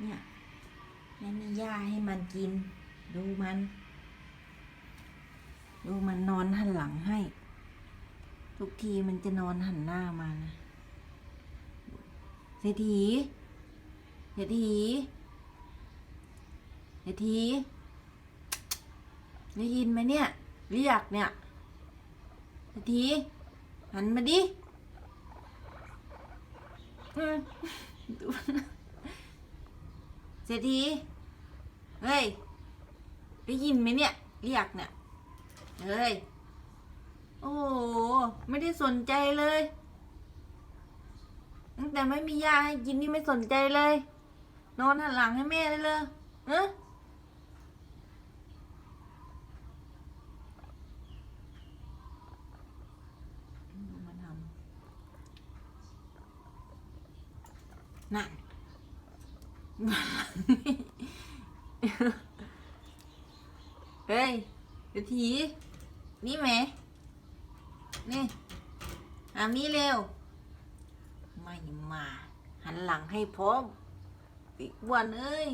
เนี่ยไม่มีหญ้าให้มันกิน ดูมัน ดูมันนอนหันหลังให้ ทุกทีมันจะนอนหันหน้ามานะเศรษฐีเศรษฐีเศรษฐีได้ยินไหมเนี่ยเรียกเนี่ยเศรษฐีหันมาดิอืมดู เศรษฐีเฮ้ย ได้ยินไหมเนี่ย เรียกเนี่ย เฮ้ย โอ้โห ไม่ได้สนใจเลย ตั้งแต่ไม่มียาให้กินนี่ไม่สนใจเลย นอนหันหลังให้แม่เลยเลยเอะนั่น เฮ้ยเดี๋ยวที นี่ไหม นี่อามีเร็ว ไม่มา หันหลังให้พร้อมอีกวันเอ้ย